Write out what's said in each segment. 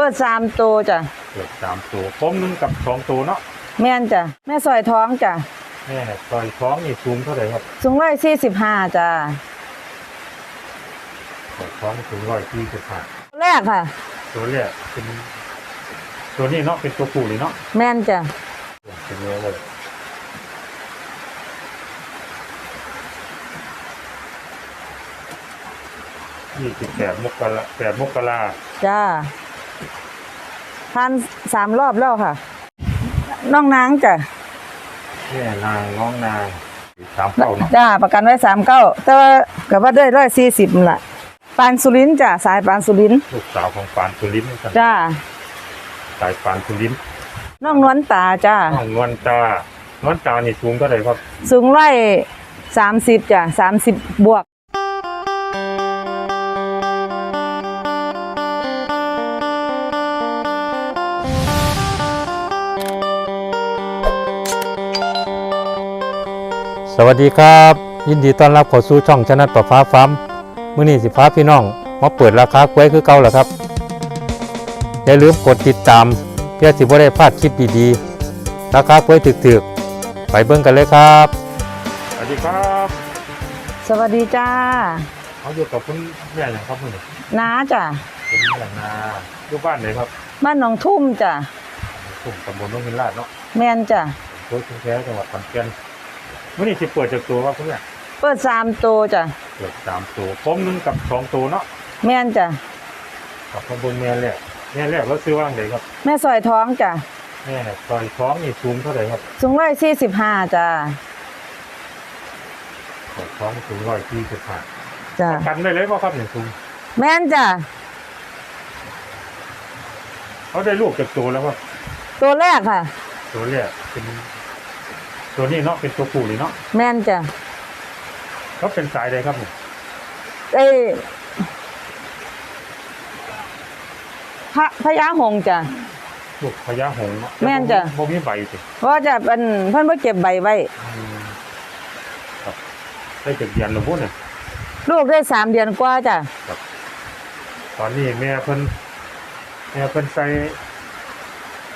เปิดสามตัวจ้ะเกิดสามตัวผมหนึงกับสองตัวเนาะแม่นจ้ะแม่ซอยท้องจ้ะแม่ซอยท้องนี่สูงเท่าไหร่ครับสูงร้อยสี่สิบห้าจ้ะซอยท้องสูงร้อยยี่สิบห้าแรกค่ะ ตัวแรกเป็น ตัวนี้เนาะเป็นตัวผู้เลยเนาะแม่นจ้ะเป็นเนื้อเลยยี่สิบแปดมกราแปดมกราจ้า ทานสามรอบแล้วค่ะ น้องนางจ้ะแม่นางน้องนางสามเก้าเนาะจ้าประกันไว้สามเก้าแต่ว่ากับว่าได้ร้อยสี่สิบละปานสุรินทร์จ้ะสายปานสุรินทร์ลูกสาวของปานสุรินทร์กันจ้าสายปานสุรินทร์น้องนวลตาจ้าน้องนวลตานวลตานี่สูงเท่าไหร่ครับ สูงร้อยสามสิบจ้ะสามสิบบวก สวัสดีครับ ยินดีต้อนรับเข้าสู่ช่องชนะประฟ้าฟ้าร์มมื้อนี้สิฟ้าพี่น้องมาเปิดราคากล้วยคือเก่าแล้วครับอย่าลืมกดติดตาม เพื่อสิบ่ได้พลาดคลิปดีๆราคากล้วยถึกๆ ไปเบิ่งกันเลยครับ สวัสดีครับสวัสดีจ้าเขาอยู่กับคุณแม่อย่างครับคุณน้าจ้ะคุณแม่นาอยู่บ้านไหนครับบ้านหนองทุ่มจ้ะกลุ่มตำบลน้องหินลาดเนาะแม่นจ้ะโคชุมแพ้จังหวัดขอนแก่น วันนี้สิเปิดจากตัวครับคุณแม่เปิดสามตัวจ้ะเปิดสามตัวผมหนึงกับสองตัวเนาะแม่นจ้ะกับตำบลแม่แรกแม่แรกเราซื้อว่างไหนครับแม่ซอยท้องจ้ะแม่ซอยท้องนี่สูงเท่าไหร่ครับสูงร้อยสี่สิบห้าจ้ะซอยท้องสูงร้อยยี่สิบห้าจ้ะกันได้เลยว่าครับเนี่ยสูงแม่นจ้ะเขาได้ลูกจากตัวแล้วครับตัวแรกค่ะ ตัวแรกเป็น ตัวนี้เนาะเป็นตัวผู้เลยเนาะแม่นจ้ะเขาเป็นสายใดครับเนี่ยเอ้ยพระพญาหงส์จ้ะ ลูกพญาหงส์เนาะแม่นจ้ะ บ่มีใบสิเพราะว่าจะเป็นเพิ่นบ่เก็บใบไว้ อืมครับได้จากเดือนหรือพุ่นเนี่ยลูกได้สามเดือนกว่าจ้ะตอนนี้แม่เพิ่นแม่เพิ่นใส่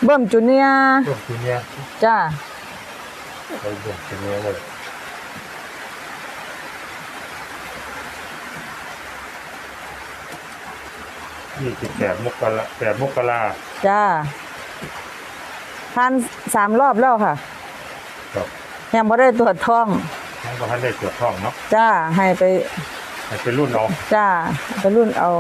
เบิ่มจูเนียร์ลูกตัวเนี้ยจ้ะ ใส่ลูกตัวเนี้ยเลยยี่สิบแปดมกราแปดมกราจ้ะทานสามรอบแล้วค่ะ ครับยังบ่ได้ตรวจท้องทั้งก็ทันได้ตรวจท้องเนาะจ้าให้ไปให้เป็นรุ่นเอาจ้าไปรุ่นเอา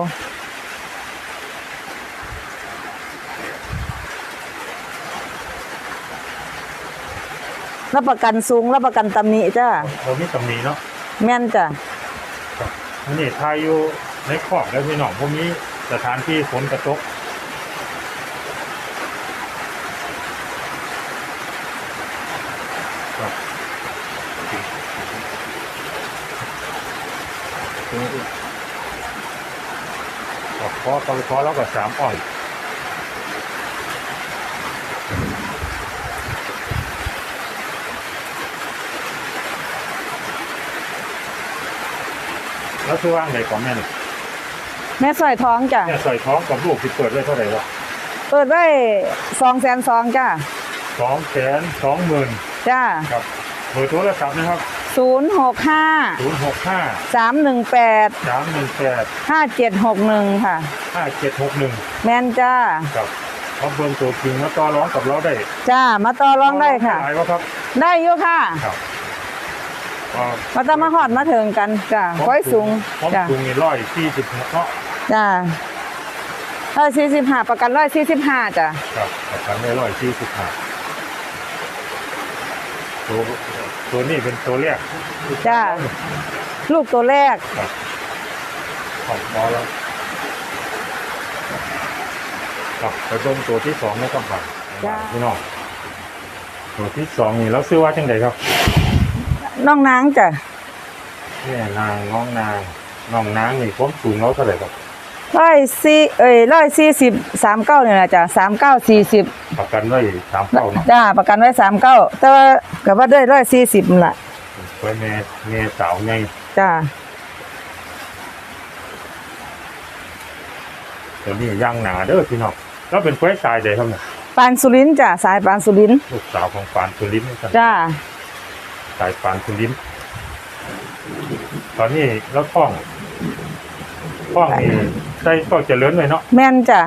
รับประกันสูงรับประกันตำหนิจ้าเรามีตำหนิเนาะแม่นจ้ะอันนี้ทายอยู่ในครอบแล้วพี่น้องพวกนี้สถานที่ฝนกระตกครับก็พอตอนพอแล้วก็สามอ่อน แล้วคือว่างไหนของแม่นี่แม่สอยท้องจ้ะแม่ใส่ท้องกับลูกที่เปิดไว้เท่าไหร่วะเปิดไว้สองแสนสองจ้าสองแสนสองหมื่นจ้าครับเบอร์โทรศัพท์นะครับศูนย์หกห้าศูนย์หกห้าสามหนึ่งแปดสามหนึ่งแปดห้าเจ็ดหกหนึ่งค่ะ ห้าเจ็ดหกหนึ่งแม่นจ้า ครับเขาเบิ่งตัวจริงแล้วต่อร้องกับเราได้จ้า มาต่อรองได้ค่ะหลายวะครับ ได้อยู่ค่ะ ครับ อ่ามาต้องมาหอดมาถึงกันจ้าค่อยสูงพร้อมจ้าสูงนี่ร้อยสี่สิบหกเนาะจ้าร้อยสี่สิบห้าประกันร้อยสี่สิบห้าจ้ะครับประกันได้ร้อยสี่สิบห้าตัวตัวนี้เป็นตัวแรกจ้าลูกตัวแรกครับของพอแล้วครับไปเบิ่งตัวที่สองไม่ต้องผ่านจ้าพี่น้องตัวที่สองนี่เราซื้อว่าจังไดครับ น้องนางจ้ะแม่นางน้องนางน้องนางนี่ความสูงเราเท่าไหร่ครับร้อยสี่เอ้ยร้อยสี่สิบสามเก้าเนี่ยนะจ้ะสามเก้าสี่สิบประกันไว้สามเก้าเนาะจ้าประกันไว้สามเก้าแต่ว่ากับว่าได้ร้อยสี่สิบละไว้แม่แม่สาวไงจ้าตัวนี้ย่างหนาเด้อพี่น้องแล้วเป็นควายสายใดครับเนี่ยปานสุรินทร์จ้ะสายปานสุรินทร์ลูกสาวของปานสุรินทร์นะครับจ้า สายปานสุรินทร์ตอนนี้แล้วท้องท้องนี่ได้ก็เจริญเลยเนาะแม่นจ้ะ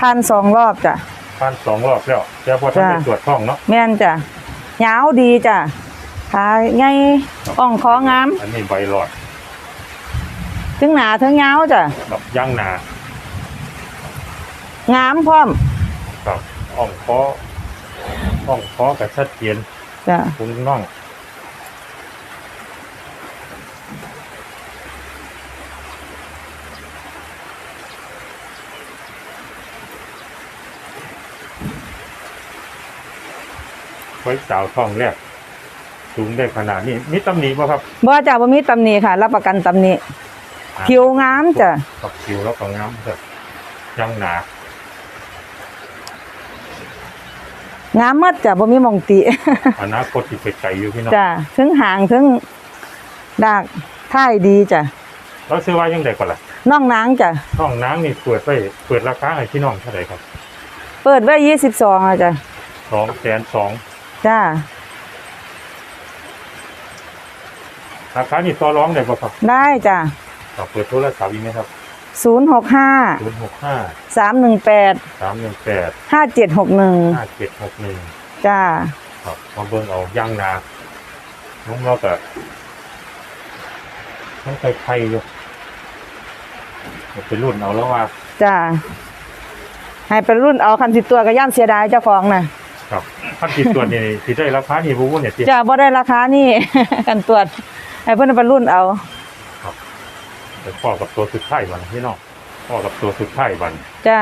พันสองรอบจ้ะผ่านสองรอบแล้วแต่พอทำจ้ะเป็นตรวจท้องเนาะแม่นจ้ะยาวดีจ้ะขาใหญ่อ่องคองาม อันนี้ใบหลอดถึงหนาถึงยาวจ้ะกับย่างหนางามพร้อมกับอ่องคออ่องคอกับชัดเจน จ้ะคุณน้องไว้สาวท้องแรกสูงได้ขนาดนี้มีตำหนิป่ะครับบ่จ้ะบ่มีตำหนิค่ะ รับประกันตำหนิผิวงามจ้ะกับผิวแล้วก็งามแบบย่างหนา งามหมดจ้ะบ่มีหมองติ อนาคตที่ไปไกลอยู่พี่น้องจ้ะถึงหางถึงดากท้ายดีจ้ะแล้วซื้อว่ายังไงก่อนล่ะน่องนางจ้ะน้องนางนี่เปิดไปเปิดราคาให้พี่น้องเท่าไหร่ครับเปิดไว้ยี่สิบสองอะจ้ะสองแสนสองจ้าราคานี่ต่อร้องได้ป่ะครับได้จ้ะครับเปิดโทรศัพท์อีกไหมครับ ศูนย์หกห้าศูนย์หกห้าสามหนึ่งแปดสามหนึ่งแปดห้าเจ็ดหกหนึ่งห้าเจ็ดหกหนึ่งจ้าครับมาเบิ่งเอาย่างนาน้องเราก็ต้องไปไทยอยู่ไปรุ่นเอาแล้วว่าจ้าให้เป็นรุ่นเอาคันสิตัวกับย่านเสียดายเจ้าของน่ะครับพันติดตัวนี่ที่ได้ราคานี่บุ้เนี่ยที่จ้าบ่ได้ราคานี่กันตรวจให้เพิ่นเอาเป็นรุ่นเอา ไปพ่อกับตัวสุดท้ายบันพี่น้องพ่อกับตัวสุดท้ายบัน จ้า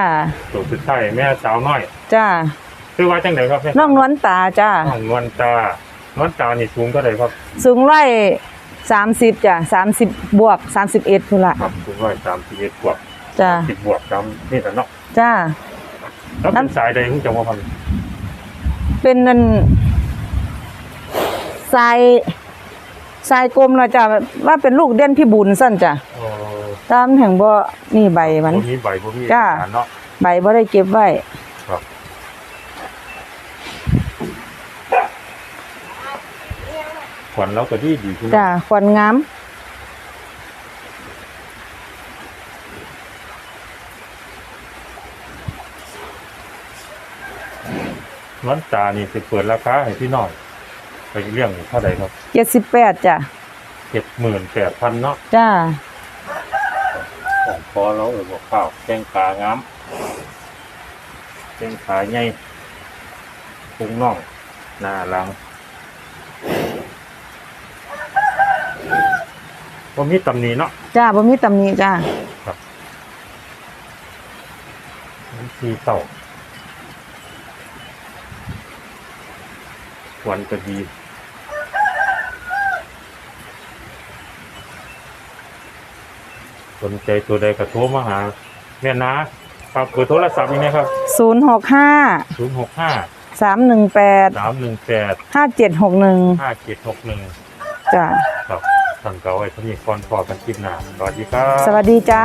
ตัวสุดท้ายแม่สาวน้อยจ้าคือว่าจังไหนครับแม่น้องนวลตาจ้า น้องนวลตานวลตานี่สูงเท่าไหร่ครับสูงร้อยสามสิบจ้ะสามสิบบวกสามสิบเอ็ดพุ่นละครับสูงร้อยสามสิบเอ็ดบวกจ้าสิบบวกจำนี่แต่เนาะจ้าแล้วเป็นสายใดคุณจะว่าพันเป็นนั่นทรายทรายกลมละจ้ะว่าเป็นลูกเด่นพี่บุญสั้นจ้ะเออ ตามแห่งบ่นี่ใบมันพวกนี้ใบพวกนี้จ้าอ่านเนาะ ใบบ่ได้เก็บไว้ครับ ขวัญเราก็ดีดีคุณจ้ะควันงามนวลตานี่จะเปิดราคาให้พี่น้องไปเรื่องเท่าไหร่ครับเจ็ดสิบแปดจ้ะเจ็ดหมื่นแปดพันเนาะจ้า ของพอเราเออบอกข้าวแกงขางามแกงขาใหญ่พุงน่อง หน้าหลังว่ามีตำหนีเนาะจ้าบ่มีตำหนิจ้ามันสีเต่าควันก็ดี สนใจตัวใดก็โทรมาหาแม่นะครับเบอร์โทรศัพท์ยังไงครับศูนย์หกห้าศูนย์หกห้าสามหนึ่งแปดสามหนึ่งแปดห้าเจ็ดหกหนึ่งห้าเจ็ดหกหนึ่งจ้าครับสั่งเก่าไว้เท่านี้ก่อนพอกันคลิปหน้าสวัสดีครับ สวัสดีจ้า